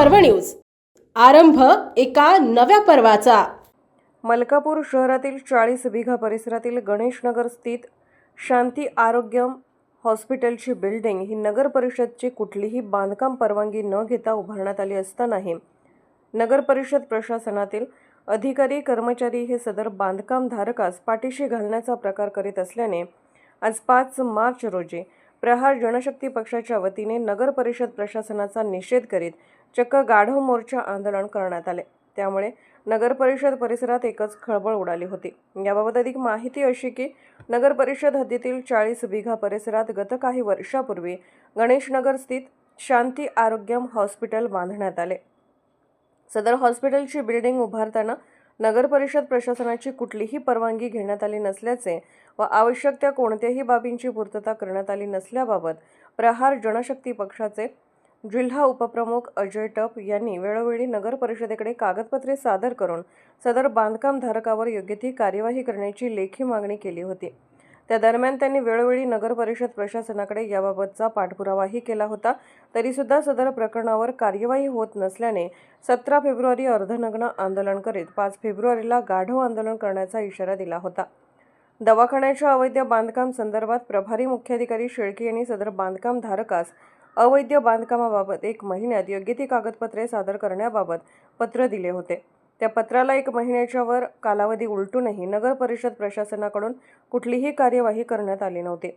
पर्व न्यूज. आरंभ एका नव्या पर्वाचा. मलकापूर शहरातील चाळीस बिघा परिसरातील गणेशनगर स्थित शांती आरोग्यम हॉस्पिटलची बिल्डिंग ही नगर परिषदची कुठलीही बांधकाम परवानगी न घेता उभारण्यात आली असतानाही नगर परिषद प्रशासनातील अधिकारी कर्मचारी हे सदर बांधकाम धारकास पाठीशी घालण्याचा प्रकार करीत असल्याने आज पाच मार्च रोजी प्रहार जनशक्ती पक्षाच्या वतीने नगर परिषद प्रशासनाचा निषेध करीत चक्क गाढव मोर्चा आंदोलन करण्यात आले. त्यामुळे नगर परिषद परिसरात एकच खळबळ उडाली होती. याबाबत अधिक माहिती अशी की नगर परिषद हद्दीतील चाळीस बिघा परिसरात गत काही वर्षापूर्वी गणेशनगर स्थित शांती आरोग्यम हॉस्पिटल बांधण्यात आले. सदर हॉस्पिटलची बिल्डिंग उभारताना नगरपरिषद प्रशासनाची कुठलीही परवानगी घेण्यात आली नसल्याचे व आवश्यक त्या कोणत्याही बाबींची पूर्तता करण्यात आली नसल्याबाबत प्रहार जनशक्ती पक्षाचे जिल्हा उपप्रमुख अजय टप यांनी वेळोवेळी नगर परिषदेकडे कागदपत्रे सादर करून सदर बांधकाम धारकावर योग्य ती कार्यवाही करण्याची लेखी मागणी केली होती. त्या दरम्यान त्यांनी वेळोवेळी नगर परिषद प्रशासनाकडे याबाबतचा पाठपुरावाही केला होता. तरीसुद्धा सदर प्रकरणावर कार्यवाही होत नसल्याने सतरा फेब्रुवारी अर्धनग्न आंदोलन करीत पाच फेब्रुवारीला गाढव आंदोलन करण्याचा इशारा दिला होता. दवाखान्याच्या अवैध बांधकाम संदर्भात प्रभारी मुख्याधिकारी शेळके यांनी सदर बांधकाम धारकास अवैध बांधकामाबाबत एक महिन्यात योग्य ती कागदपत्रे सादर करण्याबाबत पत्र दिले होते. त्या पत्राला एक महिन्याच्या वर कालावधी उलटूनही नगर परिषद प्रशासनाकडून कुठलीही कार्यवाही करण्यात आली नव्हती.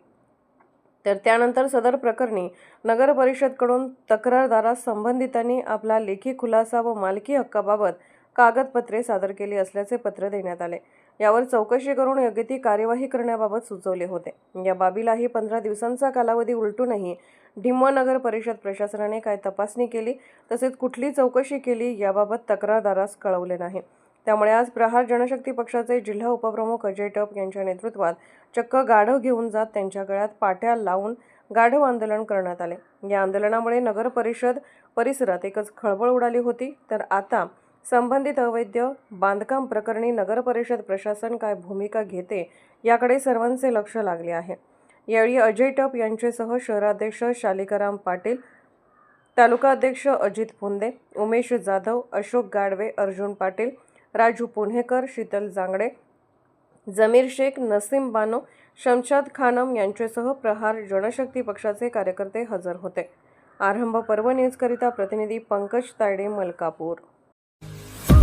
तर त्यानंतर सदर प्रकरणी नगर परिषदकडून तक्रारदारास संबंधितांनी आपला लेखी खुलासा व मालकी हक्काबाबत कागदपत्रे सादर केली असल्याचे पत्र देण्यात आले. यावर चौकशी करून योग्य ती कार्यवाही करण्याबाबत सुचवले होते. या बाबीलाही पंधरा दिवसांचा कालावधी उलटूनही ढिम्मा नगर परिषद प्रशासनाने काय तपासणी केली तसेच कुठली चौकशी केली याबाबत तक्रारदारास कळवले नाही. त्यामुळे आज प्रहार जनशक्ती पक्षाचे जिल्हा उपप्रमुख अजय टप यांच्या नेतृत्वात चक्क गाढव घेऊन जात त्यांच्या गळ्यात पाट्या लावून गाढव आंदोलन करण्यात आले. या आंदोलनामुळे नगर परिषद परिसरात एकच खळबळ उडाली होती. तर आता संबंधित अवैध बांधकाम प्रकरणी नगरपरिषद प्रशासन काय भूमिका घेते याकडे सर्वांचे लक्ष लागले आहे. यावेळी अजय टप यांच्यासह शहराध्यक्ष शालिकाराम पाटील तालुका अध्यक्ष अजित पुंदे उमेश जाधव अशोक गाडवे अर्जुन पाटील राजू पुणेकर शीतल जांगडे जमीर शेख नसीम बानो शमशाद खानम यांच्यासह प्रहार जनशक्ती पक्षाचे कार्यकर्ते हजर होते. आरंभ पर्व न्यूजकरिता प्रतिनिधी पंकज तायडे मलकापूर.